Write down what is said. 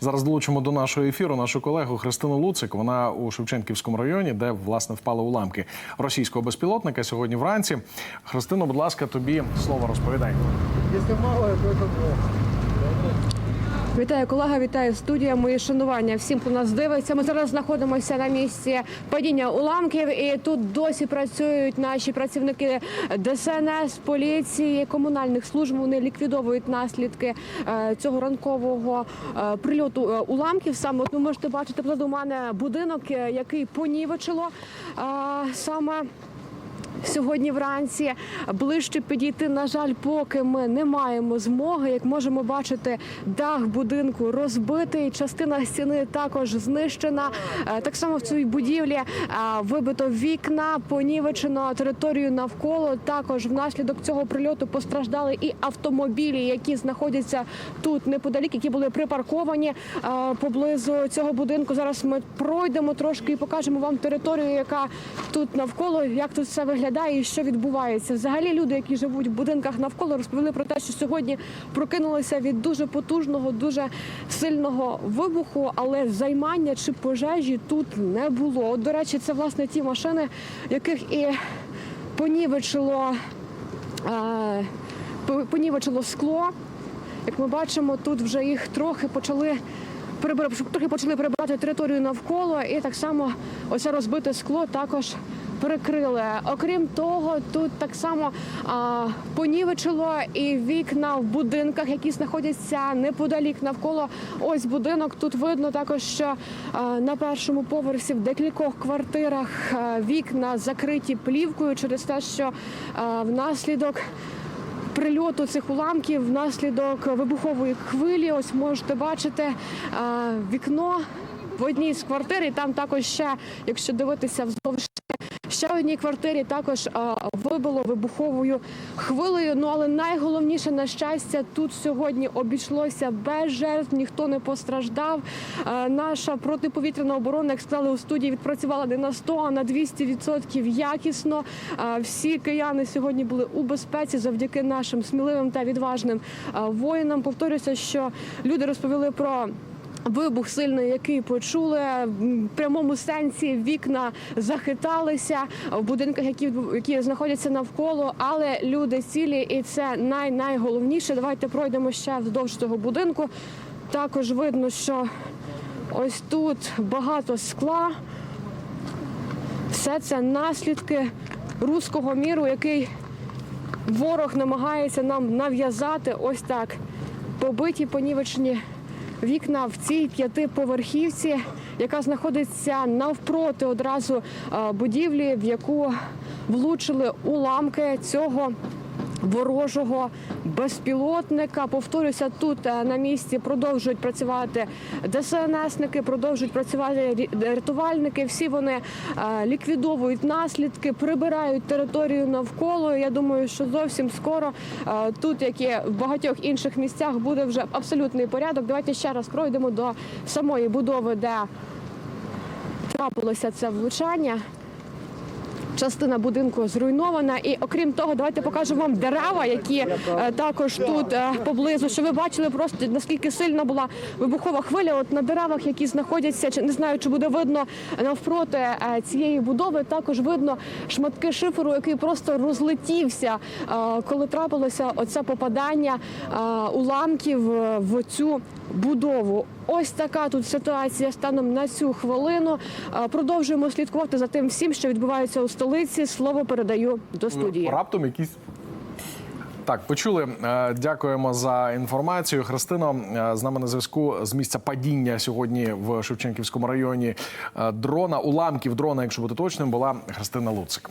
Зараз долучимо до нашого ефіру нашу колегу Христину Луцик. Вона у Шевченківському районі, де власне впали уламки російського безпілотника сьогодні вранці. Христино, будь ласка, тобі слово розповідай. Якщо мало, то це плохо. Вітаю колега, вітаю студія. Мої шанування всім, хто нас дивиться. Ми зараз знаходимося на місці падіння уламків, і тут досі працюють наші працівники ДСНС, поліції, комунальних служб. Вони ліквідовують наслідки е, цього ранкового е, прильоту е, уламків. Саме ви можете бачити позаду мене будинок, який понівечило саме. Сьогодні вранці ближче підійти, на жаль, поки ми не маємо змоги. Як можемо бачити, дах будинку розбитий, частина стіни також знищена. Е, Так само в цій будівлі е, вибито вікна, понівечено територію навколо. Також внаслідок цього прильоту постраждали і автомобілі, які знаходяться тут неподалік, які були припарковані е, поблизу цього будинку. Зараз ми пройдемо трошки і покажемо вам територію, яка тут навколо, як тут все виглядає і що відбувається. Взагалі люди, які живуть в будинках навколо, розповіли про те, що сьогодні прокинулися від дуже потужного, дуже сильного вибуху, але займання чи пожежі тут не було. От, до речі, це власне ті машини, яких і понівечило, е, понівечило скло. Як ми бачимо, тут вже їх трохи почали трохи почали прибирати територію навколо, і так само оце розбите скло також перекрили. Окрім того, тут так само а, понівечило і вікна в будинках, які знаходяться неподалік навколо. Ось будинок. Тут видно також, що а, на першому поверсі в декількох квартирах а, вікна закриті плівкою через те, що а, внаслідок прильоту цих уламків внаслідок вибухової хвилі. Ось можете бачити вікно в одній з квартир. І там також ще, якщо дивитися вздовж. Ще в одній квартирі також вибило вибуховою хвилею. Ну але найголовніше на щастя, тут сьогодні обійшлося без жертв, ніхто не постраждав. Е, наша протиповітряна оборона, як сказали у студії, відпрацювала не на 100, а на 200% якісно. Е, всі кияни сьогодні були у безпеці завдяки нашим сміливим та відважним е, воїнам. Повторюся, що люди розповіли про. Вибух сильний, який почули в прямому сенсі вікна захиталися в будинках, які які знаходяться навколо, але люди цілі, і це най найголовніше. Давайте пройдемо ще вздовж цього будинку. Також видно, що ось тут багато скла. Все це наслідки руського міру, який ворог намагається нам нав'язати. Ось так побиті, понівечені вікна в цій п'ятиповерхівці, яка знаходиться навпроти одразу е, будівлі, в яку влучили уламки цього. Ворожого безпілотника. Повторюся, тут е, на місці продовжують працювати ДСНСники, продовжують працювати рятувальники. Всі вони е, ліквідовують наслідки, прибирають територію навколо. Я думаю, що зовсім скоро е, тут, як і в багатьох інших місцях, буде вже абсолютний порядок. Давайте ще раз пройдемо до самої будови, де трапилося це влучання. Частина будинку зруйнована, і окрім того, давайте покажемо вам дерева, які е, також тут е, поблизу. Що ви бачили просто наскільки сильна була вибухова хвиля. От на деревах, які знаходяться, чи не знаю, чи буде видно навпроти е, цієї будови. Також видно шматки шиферу, який просто розлетівся, коли трапилося оце попадання уламків в цю будову. Ось така тут ситуація станом на цю хвилину. Продовжуємо слідкувати за тим всім, що відбувається у столиці. Слово передаю до студії. Раптом якісь. Так, почули. Е, Дякуємо за інформацію. Христино е, з нами на зв'язку з місця падіння сьогодні в Шевченківському районі е, дрона, уламків дрона, якщо бути точним, була Христина Луцик.